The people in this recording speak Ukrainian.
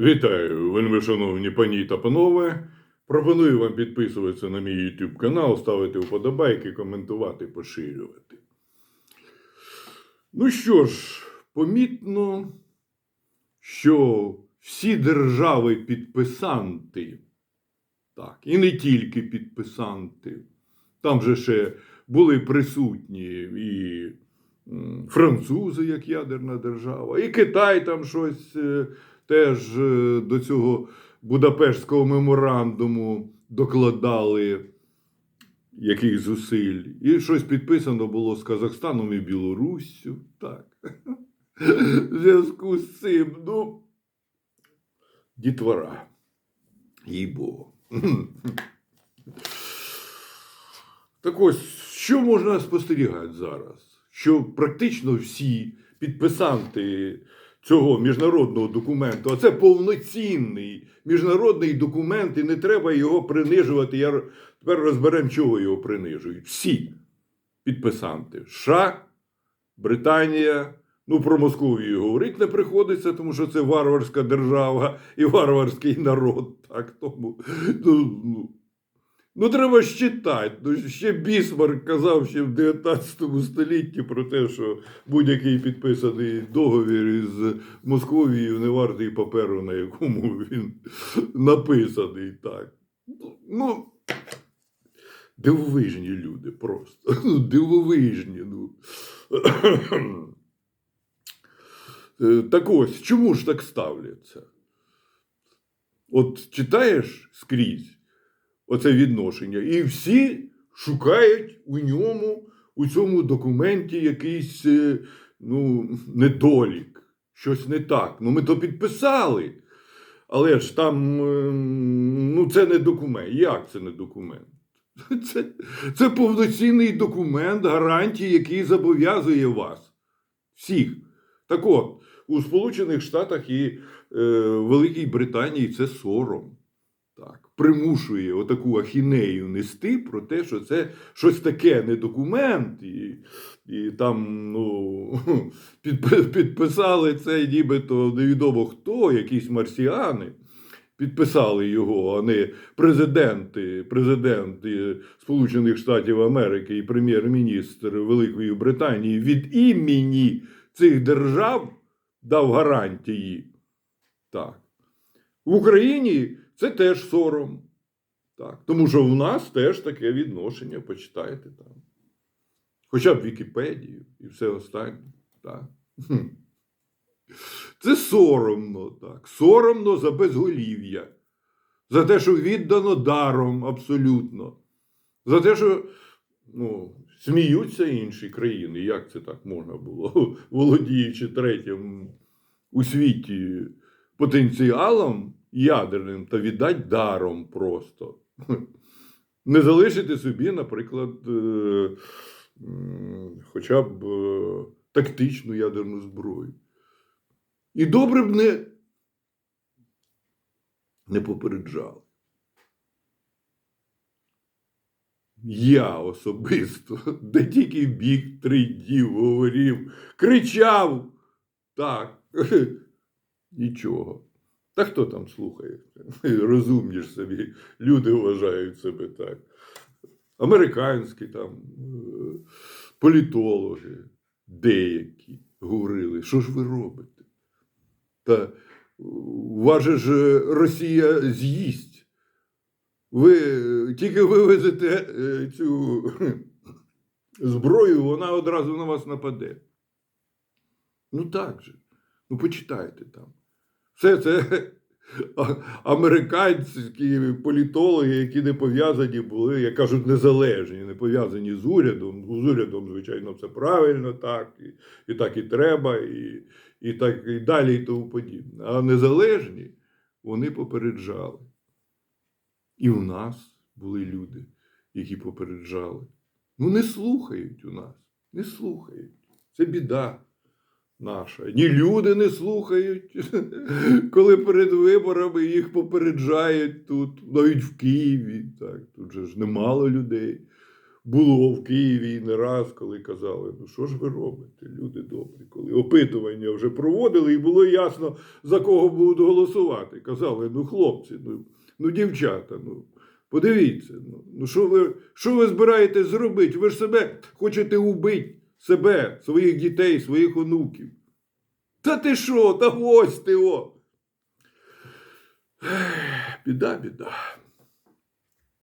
Вітаю, вельми шановні пані та панове. Пропоную вам підписуватися на мій YouTube канал, ставити вподобайки, коментувати, поширювати. Ну що ж, помітно, що всі держави підписанти, так, і не тільки підписанти, там же ще були присутні і французи, як ядерна держава, і Китай там щось е, теж е, до цього Будапештського меморандуму докладали яких зусиль. І щось підписано було з Казахстаном і Білоруссю. Так. В зв'язку з цим, ну, дітвора. Їй Богу. Так ось, що можна спостерігати зараз? Що практично всі підписанти цього міжнародного документу, а це повноцінний міжнародний документ, і не треба його принижувати. Я тепер розберемо, чого його принижують. Всі підписанти США, Британія. Ну, про Московію говорити не приходиться, тому що це варварська держава і варварський народ. Так, тому, ну, ну, треба ж читати. Ну, ще Бісмарк казав ще в 19 столітті про те, що будь-який підписаний договір із Московією не вартий паперу, на якому він написаний. Так. Ну, дивовижні люди просто. Ну, дивовижні. Ну. Так ось, чому ж так ставляться? От читаєш скрізь оце відношення, і всі шукають у ньому, у цьому документі якийсь е, ну, недолік, щось не так. Ну, ми то підписали. Але ж там е, ну, це не документ. Як це не документ? Це, це повноцінний документ, гарантії, який зобов'язує вас. Всіх. Так от, у Сполучених Штатах і е, Великій Британії це сором. Так, примушує отаку ахінею нести про те, що це щось таке не документ, і, і там ну, підписали це нібито невідомо хто, якісь марсіани. Підписали його, а не президенти, президент е, Сполучених Штатів Америки і прем'єр-міністр Великої Британії від імені цих держав дав гарантії. Так. В Україні це теж сором. Так. Тому що в нас теж таке відношення, почитайте там. Хоча б Вікіпедію і все останнє. Так. Це соромно, так. Соромно за безголів'я. За те, що віддано даром абсолютно. За те, що ну, сміються інші країни. Як це так можна було, володіючи третім у світі потенціалом ядерним та віддати даром просто. Не залишити собі, наприклад, е, хоча б е, тактичну ядерну зброю. І добре б не, не попереджали. Я особисто, де тільки біг три днів говорив, кричав. Так, нічого. Та хто там слухає? Розумні ж собі, люди вважають себе так. Американські там е, політологи деякі говорили, що ж ви робите? Та вас ж Росія з'їсть. Ви тільки вивезете е, цю зброю, вона одразу на вас нападе. Ну так же. Ну почитайте там. Все це американські політологи, які не пов'язані були, як кажуть, незалежні, не пов'язані з урядом. З урядом, звичайно, все правильно, так, і, і так і треба, і, і так і далі, і тому подібне. А незалежні вони попереджали. І у нас були люди, які попереджали. Ну, не слухають у нас, не слухають. Це біда наша. Ні люди не слухають, коли перед виборами їх попереджають тут, навіть в Києві. Так, тут же ж немало людей. було в Києві і не раз, коли казали, ну що ж ви робите, люди добрі, коли опитування вже проводили, і було ясно, за кого будуть голосувати. Казали, ну хлопці, ну, ну дівчата, ну. Подивіться, ну, ну що ви, що ви збираєтесь зробити? Ви ж себе хочете убити, себе, своїх дітей, своїх онуків. Та ти що, та ось ти о. Біда, біда.